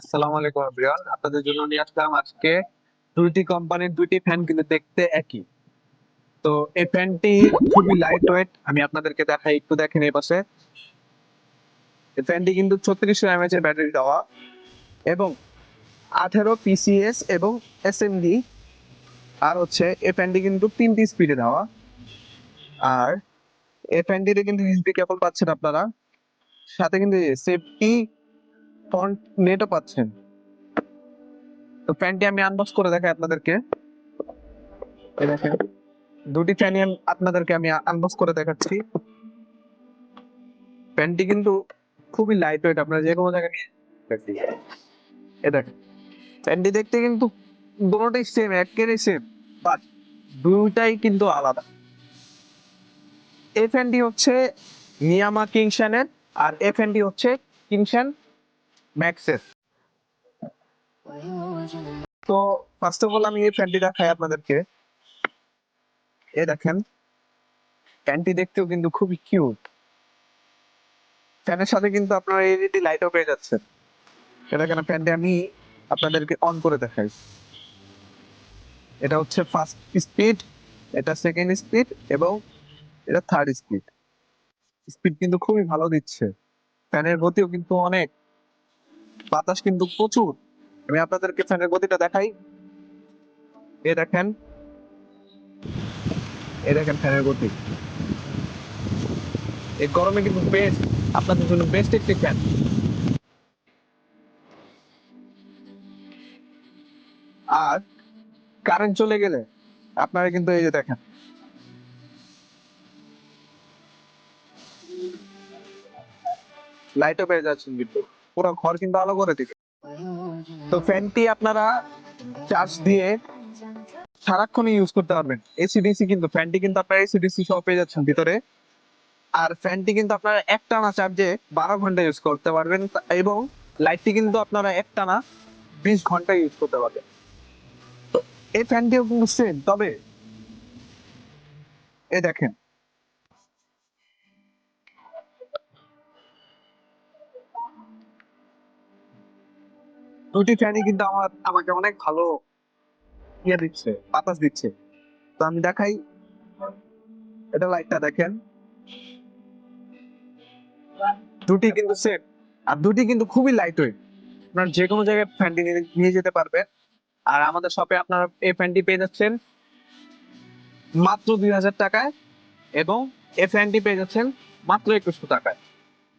আসসালামু আলাইকুম এভরিওয়ান আপনাদের জন্য নিয়ে আসলাম আজকে কোম্পানির ফ্যান কিন্তু দেখতে একই। তো এই ফ্যানটি খুবই লাইট ওয়েট আমি আপনাদেরকে দেখাই, একটু দেখেন এই পাশে। এই ফ্যানটি কিন্তু ছত্রিশশো এমএচ এর ব্যাটারি দেওয়া। এবং আঠেরো পিসিএস এবং এসএমডি আর হচ্ছে, এই ফ্যানটি কিন্তু তিনটি স্পিডে দেওয়া। আর এই ফ্যানটিতে কিন্তু কেবল পাচ্ছেন আপনারা। সাথে কিন্তু সেফটি ফন্ট নেটও পাচ্ছেন। তো ফ্যানটি আমি আনবক্স করে দেখাই আপনাদেরকে। দুটি ফ্যানই আপনাদেরকে আমি আনবক্স করে দেখাচ্ছি। ফ্যানটি কিন্তু খুবই লাইট ওয়েট আপনারা যে কোনো জায়গায় এ দেখেন ফ্যানটি দেখতে কিন্তু দুটোটাই সেম একেবারেই সেম বাট দুটাই কিন্তু আলাদা। এই ফ্যানটি হচ্ছে নিয়ামা কিংশনের আর এই ফ্যানটি হচ্ছে কিংশন ম্যাক্সেস তো ফার্স্ট অফ অল আমি এই ফ্যানটি দেখাই আপনাদেরকে। এ দেখেন। ফ্যানটি দেখতেও কিন্তু খুবই কিউট ফ্যানের সাথে কিন্তু আপনারা এলইডি লাইটও পেয়ে যাচ্ছেন। এটা দেখেন ফ্যানটি আমি আপনাদেরকে অন করে দেখাই। এটা হচ্ছে ফার্স্ট স্পিড এটা সেকেন্ড স্পিড এবং এটা থার্ড স্পিড স্পিড কিন্তু খুবই ভালো দিচ্ছে। ফ্যানের গতিও কিন্তু অনেক। বাতাস কিন্তু প্রচুর। আমি আপনাদেরকে ফ্যানের গতিটা দেখাই। এ দেখেন। এ দেখেন ফ্যানের গতি। এই গরমে কিন্তু বেস্ট আপনাদের জন্য বেস্ট একটি ফ্যান আর কারেন্ট চলে গেলে আপনারা কিন্তু এই যে দেখেন। লাইটও পেয়ে যাচ্ছেন কিন্তু। পুরো ঘর কিন্তু আলো করে দিবে। তো ফ্যানটি আপনারা চার্জ দিয়ে সারাক্ষণ ইউজ করতে পারবেন। এসিডিসি কিন্তু, ফ্যানটি কিন্তু আপনারা এসিডিসি সহ পেয়ে যাচ্ছেন ভিতরে। আর ফ্যানটি কিন্তু আপনারা একটানা চার্জে বারো ঘণ্টা ইউজ করতে পারবেন এবং লাইটটি কিন্তু আপনারা একটানা বিশ ঘণ্টা ইউজ করতে পারবেন। এই ফ্যানটিও কিন্তু সেম তবে এ দেখেন দুটি ফ্যানই কিন্তু আমার, আমাকে অনেক ভালো ইয়ে দিচ্ছে, বাতাস দিচ্ছে। তো আমি দেখাই, এটা লাইটটা দেখেন। দুটি কিন্তু সেম আর দুটি কিন্তু খুবই লাইট ওয়েট আপনার যে কোনো জায়গায় ফ্যানটি নিয়ে- যেতে পারবেন। আর আমাদের শপে আপনারা এই ফ্যানটি পেয়ে যাচ্ছেন মাত্র দুই হাজার টাকায় এবং এই ফ্যানটি পেয়ে যাচ্ছেন মাত্র একুশশো টাকায়।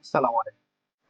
সালাম আলাইকুম।